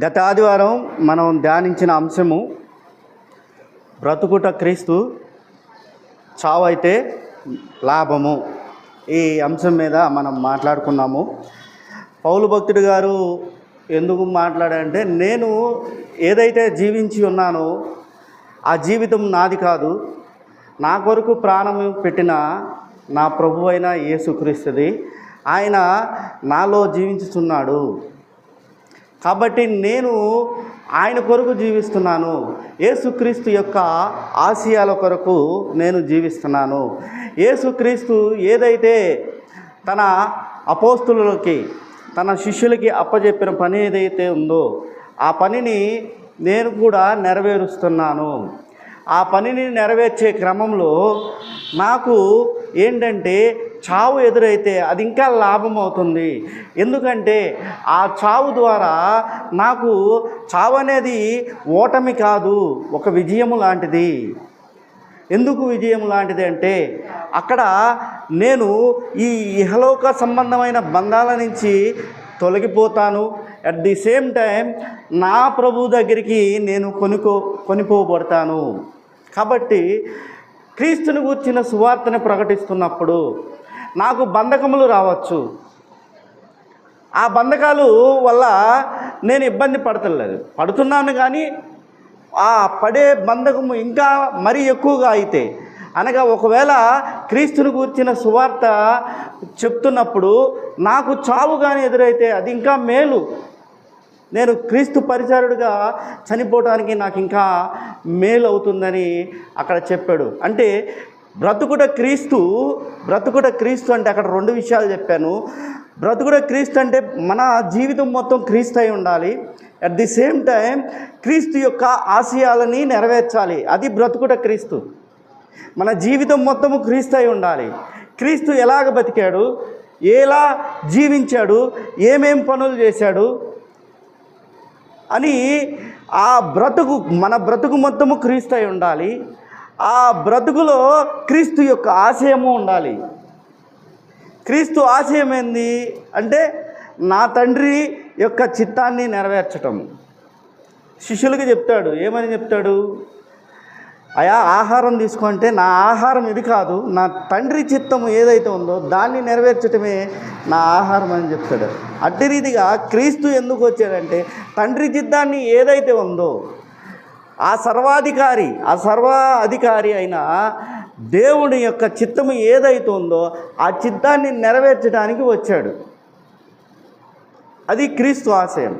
గత ఆదివారం మనం ధ్యానించిన అంశము బ్రతుకుట క్రీస్తు చావైతే లాభము. ఈ అంశం మీద మనం మాట్లాడుకున్నాము. పౌలు భక్తుడు గారు ఎందుకు మాట్లాడంటే నేను ఏదైతే జీవించి ఉన్నానో ఆ జీవితం నాది కాదు. నా కొరకు ప్రాణం పెట్టిన నా ప్రభు అయిన యేసుక్రీస్తుది. ఆయన నాలో జీవించుతున్నాడు కాబట్టి నేను ఆయన కొరకు జీవిస్తున్నాను. ఏసుక్రీస్తు యొక్క ఆశయాల కొరకు నేను జీవిస్తున్నాను. ఏసుక్రీస్తు ఏదైతే తన అపోస్తులకి తన శిష్యులకి అప్పజెప్పిన పని ఏదైతే ఉందో ఆ పనిని నేను కూడా నెరవేరుస్తున్నాను. ఆ పనిని నెరవేర్చే క్రమంలో నాకు ఏంటంటే చావు ఎదురైతే అది ఇంకా లాభం అవుతుంది ఎందుకంటే ఆ చావు ద్వారా నాకు చావు అనేది ఓటమి కాదు ఒక విజయము లాంటిది. ఎందుకు విజయం లాంటిది అంటే అక్కడ నేను ఈ ఇహలోక సంబంధమైన బంధాల నుంచి తొలగిపోతాను. అట్ ది సేమ్ టైం నా ప్రభు దగ్గరికి నేను కొనుకో కొనిపోబడతాను. కాబట్టి క్రీస్తుని గూర్చిన సువార్తను ప్రకటిస్తున్నప్పుడు నాకు బంధకములు రావచ్చు. ఆ బంధకాలు వల్ల నేను ఇబ్బంది పడతలేదు. పడుతున్నాను కానీ ఆ పడే బంధకము ఇంకా మరీ ఎక్కువగా అయితే అనగా ఒకవేళ క్రీస్తుని గూర్చిన సువార్త చెప్తున్నప్పుడు నాకు చావు కానీ ఎదురైతే అది ఇంకా మేలు. నేను క్రీస్తు పరిచారుడిగా చనిపోవడానికి నాకు ఇంకా మేలు అవుతుందని అక్కడ చెప్పాడు. అంటే బ్రతుకుట క్రీస్తు బ్రతుకుట క్రీస్తు అంటే అక్కడ రెండు విషయాలు చెప్పాను. బ్రతుకుట క్రీస్తు అంటే మన జీవితం మొత్తం క్రీస్తు అయి ఉండాలి. అట్ ది సేమ్ టైం క్రీస్తు యొక్క ఆశయాలని నెరవేర్చాలి. అది బ్రతుకుట క్రీస్తు. మన జీవితం మొత్తము క్రీస్తు అయి ఉండాలి. క్రీస్తు ఎలాగ బతికాడు? ఎలా జీవించాడు? ఏమేం పనులు చేశాడు? అని ఆ బ్రతుకు మన బ్రతుకు మొత్తము క్రీస్తు అయి ఉండాలి. ఆ బ్రతుకులో క్రీస్తు యొక్క ఆశయము ఉండాలి. క్రీస్తు ఆశయం ఏంది? అంటే నా తండ్రి యొక్క చిత్తాన్ని నెరవేర్చటం. శిష్యులకి చెప్తాడు ఏమని చెప్తాడు? అయా ఆహారం తీసుకుంటే నా ఆహారం ఇది కాదు నా తండ్రి చిత్తము ఏదైతే ఉందో దాన్ని నెరవేర్చటమే నా ఆహారం అని చెప్తాడు. అట్టి రీతిగా క్రీస్తు ఎందుకు వచ్చాడంటే తండ్రి చిత్తాన్ని ఏదైతే ఉందో ఆ సర్వాధికారి ఆ సర్వాధికారి అయిన దేవుని యొక్క చిత్తము ఏదైతుందో ఉందో ఆ చిత్తాన్ని నెరవేర్చడానికి వచ్చాడు. అది క్రీస్తు ఆశయం.